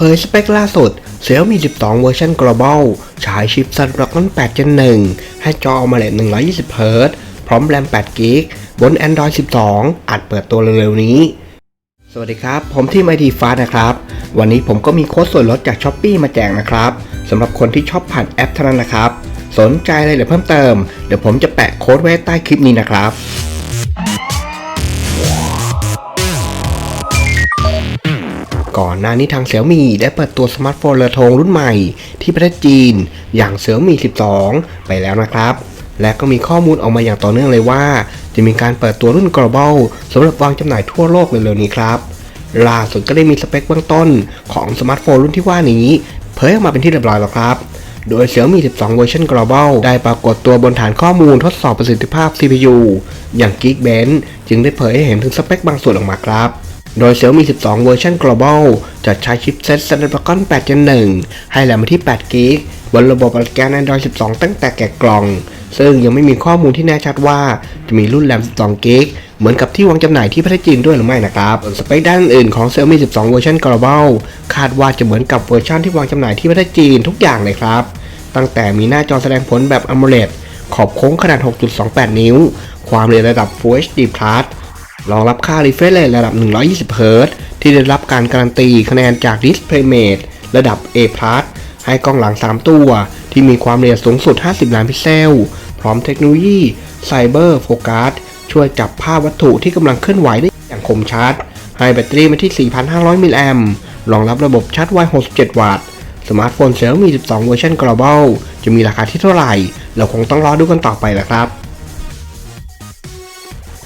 ผยสเปคล่าสุด Xiaomi 12 เวอร์ชัน Global ฉายชิป Snapdragon 8 Gen 1 ให้จอ AMOLED 120 Hz พร้อมแรม8 g b บน Android 12 อาจเปิดตัวเร็วๆนี้ สวัสดีครับ ผมที่ไมดีฟ้านะครับ วันนี้ผมก็มีโค้ดส่วนลดจาก s h อ p e e มาแจกนะครับสำหรับคนที่ชอบผ่านแอปเท่านั้นนะครับ สนใจอะไรหรือเพิ่มเติม เดี๋ยวผมจะแปะโค้ดไว้ใต้คลิปนี้นะครับ ก่อนหน้านี้ทาง Xiaomi ได้เปิดตัวสมาร์ทโฟนเรือธงรุ่นใหม่ ที่ประเทศจีน อย่าง Xiaomi 12 ไปแล้วนะครับ และก็มีข้อมูลออกมาอย่างต่อเนื่องเลยว่า จะมีการเปิดตัวรุ่น global สำหรับวางจำหน่ายทั่วโลกเร็วๆนี้ครับล่าสุดก็ได้มีสเปคเบื้องต้นของสมาร์ทโฟนรุ่นที่ว่านี้ เผยออกมาเป็นที่เรียบร้อยแล้วครับโดย Xiaomi 12 เวอร์ชัน global ได้ปรากฏตัวบนฐานข้อมูลทดสอบประสิทธิภาพ CPU อย่าง Geekbench จึงได้เผยให้เห็นถึงสเปคบางส่วนออกมาครับ โดย Xiaomi 12 เวอร์ชัน global จะใช้ชิปเซ็ต Snapdragon 8 Gen 1 ให้แรมมที่8 g b บนระบบปฏิบัติการ Android 12 ตั้งแต่แกะกล่อง ซึ่งยังไม่มีข้อมูลที่แน่ชัดว่าจะมีรุ่นแรม 12 g b เหมือนกับที่วางจำหน่ายที่ประเทศจีนด้วยหรือไม่นะครับส่วนสเปคด้านอื่นของ Xiaomi 12 เวอร์ชัน global คาดว่าจะเหมือนกับเวอร์ชันที่วางจำหน่ายที่ประเทศจีนทุกอย่างเลยครับ ตั้งแต่มีหน้าจอแสดงผลแบบ AMOLED ขอบโค้งขนาด 6.28 นิ้ว ความเร็วระดับ Full HD Plus รองรับค่า refresh rate ระดับ 120 Hz ที่ได้รับการการันตีคะแนนจาก DisplayMate ระดับ A+ ให้กล้องหลัง 3 ตัว ที่มีความละเอียดสูงสุด 50 ล้านพิกเซล พร้อมเทคโนโลยี Cyber Focus ช่วยจับภาพวัตถุที่กำลังเคลื่อนไหวได้อย่างคมชัด ให้แบตเตอรี่มาที่ 4,500 มิลลิแอมรองรับระบบชาร์จไว 67 วัตต์ สมาร์ทโฟน Xiaomi 12 เวอร์ชัน Global จะมีราคาที่เท่าไหร่ เราคงต้องรอดูกันต่อไปแหละครับ